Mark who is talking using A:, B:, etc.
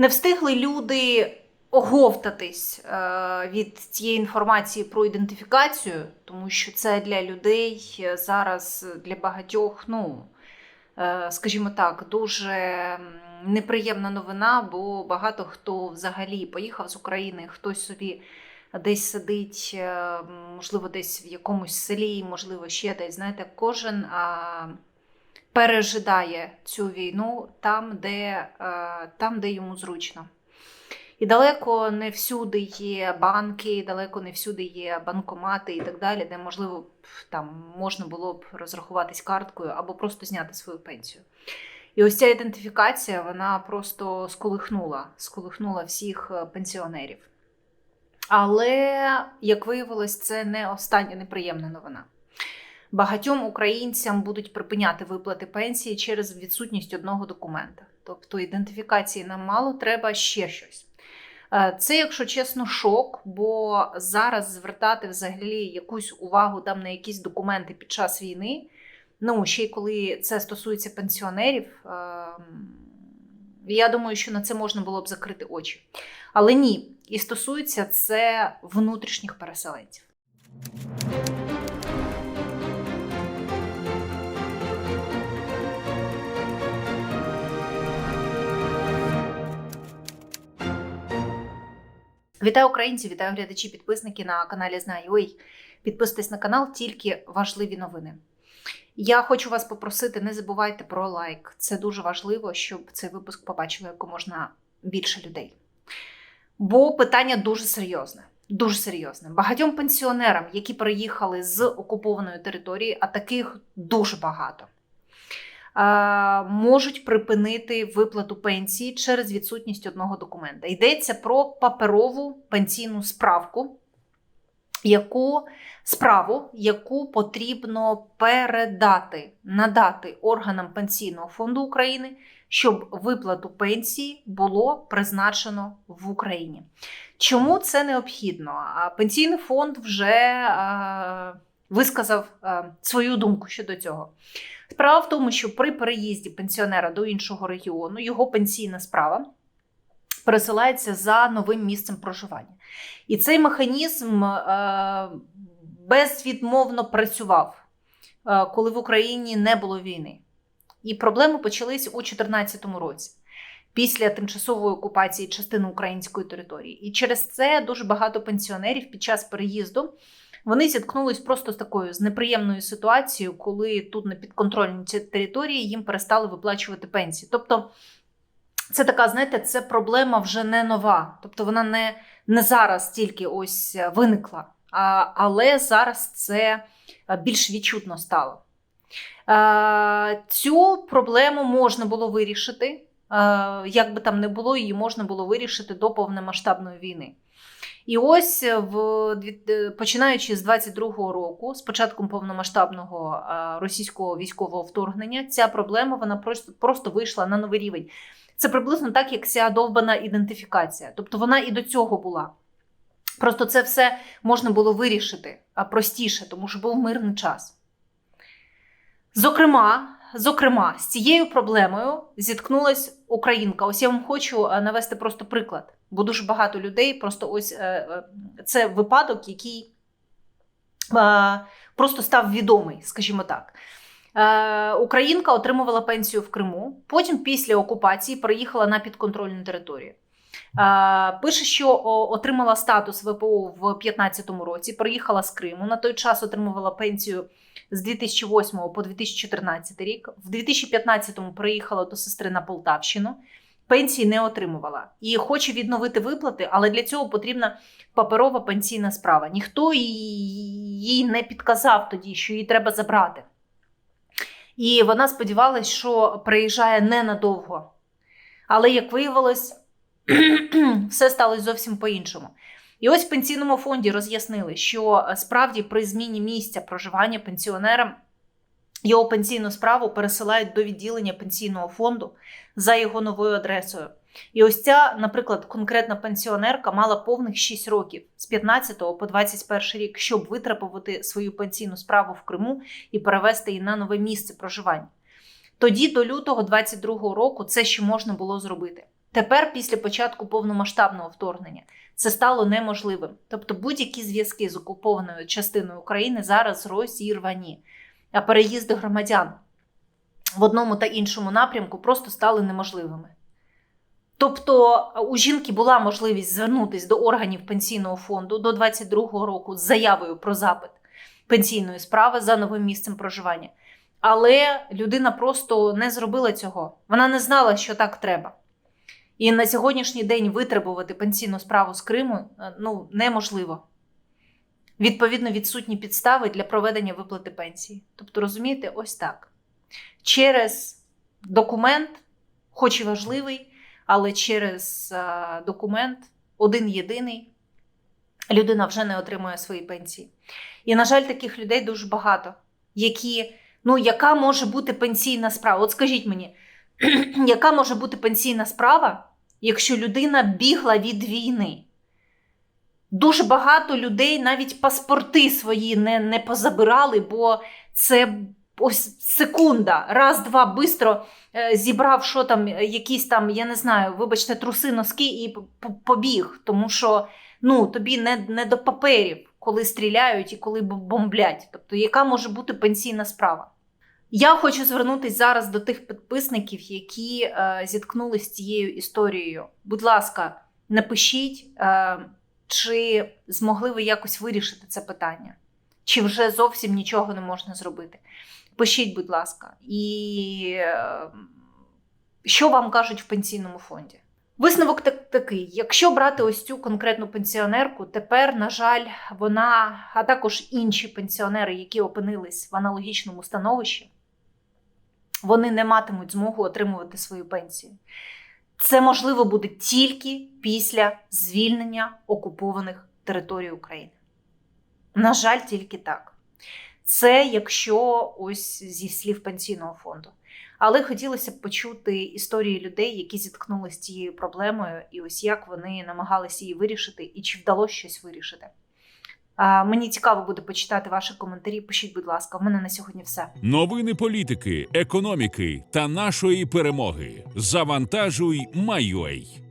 A: Не встигли люди оговтатись е, від цієї інформації про ідентифікацію, тому що це для людей е, зараз для багатьох, ну е, скажімо так, дуже неприємна новина, бо багато хто взагалі поїхав з України, хтось собі десь сидить, можливо, десь в якомусь селі, можливо, ще десь. Знаєте, кожен пережидає цю війну там, де, е, там, де йому зручно. І далеко не всюди є банки, далеко не всюди є банкомати і так далі, де можливо там можна було б розрахуватись карткою або просто зняти свою пенсію. І ось ця ідентифікація вона просто сколихнула, сколихнула всіх е, пенсіонерів. Але, як виявилось, це не остання неприємна новина. Багатьом українцям будуть припиняти виплати пенсії через відсутність одного документа. Тобто ідентифікації нам мало, треба ще щось. Е, Це, якщо чесно, шок, бо зараз звертати взагалі якусь увагу там на якісь документи під час війни. Ну, ще й коли це стосується пенсіонерів, ем, я думаю, що на це можна було б закрити очі. Але ні, і стосується це внутрішніх переселенців. Вітаю українці, вітаю глядачі, підписники на каналі Знаю.ua. Підписуйтесь на канал, тільки важливі новини. Я хочу вас попросити, не забувайте про лайк. Це дуже важливо, щоб цей випуск побачило як можна більше людей. Бо питання дуже серйозне. Дуже серйозне. Багатьом пенсіонерам, які приїхали з окупованої території, а таких дуже багато, можуть припинити виплату пенсії через відсутність одного документа. Йдеться про паперову пенсійну справку, яку справу, яку потрібно передати, надати органам Пенсійного фонду України, щоб виплату пенсії було призначено в Україні. Чому це необхідно? Пенсійний фонд вже висказав свою думку щодо цього. Справа в тому, що при переїзді пенсіонера до іншого регіону його пенсійна справа пересилається за новим місцем проживання. І цей механізм е, безвідмовно працював, е, коли в Україні не було війни. І проблеми почались у 2014 році. Після тимчасової окупації частини української території. І через це дуже багато пенсіонерів під час переїзду вони зіткнулись просто з такою з неприємною ситуацією, коли тут на підконтрольній території їм перестали виплачувати пенсії. Тобто, це така, знаєте, це проблема вже не нова. Тобто вона не, не зараз тільки ось виникла, а, але зараз це більш відчутно стало. Е, Цю проблему можна було вирішити. Е, Як би там не було, її можна було вирішити до повномасштабної війни. І ось в починаючи з 22-го року, з початком повномасштабного е, російського військового вторгнення, ця проблема вона просто, просто вийшла на новий рівень. Це приблизно так, як ця довбана ідентифікація. Тобто вона і до цього була. Просто це все можна було вирішити простіше, тому що був мирний час. Зокрема, зокрема, з цією проблемою зіткнулась українка. Ось я вам хочу е, навести просто приклад, бо дуже багато людей просто ось е, е, це випадок, який просто став відомий, скажімо так. Українка отримувала пенсію в Криму, потім після окупації переїхала на підконтрольну територію. Е, Пише, що отримала статус ВПО в 2015 році, приїхала з Криму. На той час отримувала пенсію з 2008 по 2014 рік. В 2015-му приїхала до сестри на Полтавщину. Пенсії не отримувала і хоче відновити виплати, але для цього потрібна паперова пенсійна справа. Ніхто їй не підказав тоді, що її треба забрати. І вона сподівалася, що приїжджає ненадовго. Але як виявилось, все сталося зовсім по-іншому. І ось в пенсійному фонді роз'яснили, що е, справді при зміні місця проживання пенсіонера його пенсійну справу пересилають до відділення пенсійного фонду за його новою адресою. І ось ця, наприклад, конкретна пенсіонерка мала повних 6 років з 15 по 21 рік, щоб витребувати свою пенсійну справу в Криму і перевести її на нове місце проживання. Тоді, до лютого 22 року, це ще можна було зробити. Тепер, після початку повномасштабного вторгнення, це стало неможливим. Тобто будь-які зв'язки з окупованою частиною України зараз розірвані, а переїзди громадян в одному та іншому напрямку просто стали неможливими. Тобто у жінки була можливість звернутися до органів пенсійного фонду до 22-го року з заявою про запит пенсійної справи за новим місцем проживання. Але людина просто не зробила цього. Вона не знала, що так треба. І на сьогоднішній день витребувати пенсійну справу з Криму е, ну, неможливо. Відповідно, відсутні підстави для проведення виплати пенсії. Тобто, розумієте, ось так. Через документ, хоч і важливий, але через е, документ один єдиний, людина вже не отримує свої пенсії. І, на жаль, таких людей дуже багато, які, ну, яка може бути пенсійна справа? От скажіть мені, яка може бути пенсійна справа, якщо людина бігла від війни? Дуже багато людей навіть паспорти свої не, не позабирали, бо це ось секунда, раз-два бистро е, зібрав, що там, е, якісь там, я не знаю, вибачте, труси, носки і побіг. Тому що ну, тобі не, не до паперів, коли стріляють і коли бомблять. Тобто, яка може бути пенсійна справа? Я хочу звернутися зараз до тих підписників, які е, зіткнулися з цією історією. Будь ласка, напишіть, е, чи змогли ви якось вирішити це питання, чи вже зовсім нічого не можна зробити. Пишіть, будь ласка, і е, що вам кажуть в пенсійному фонді? Висновок так, такий: якщо брати ось цю конкретну пенсіонерку, тепер, на жаль, вона, а також інші пенсіонери, які опинились в аналогічному становищі, вони не матимуть змогу отримувати свою пенсію. Це можливо буде тільки після звільнення окупованих територій України. На жаль, тільки так. Це якщо ось зі слів пенсійного фонду. Але хотілося б почути історії людей, які зіткнулися з цією проблемою, і ось як вони намагалися її вирішити, і чи вдалося щось вирішити. Мені цікаво буде почитати ваші коментарі. Пишіть, будь ласка, в мене на сьогодні все.
B: Новини політики, економіки та нашої перемоги. Завантажуй, Майой.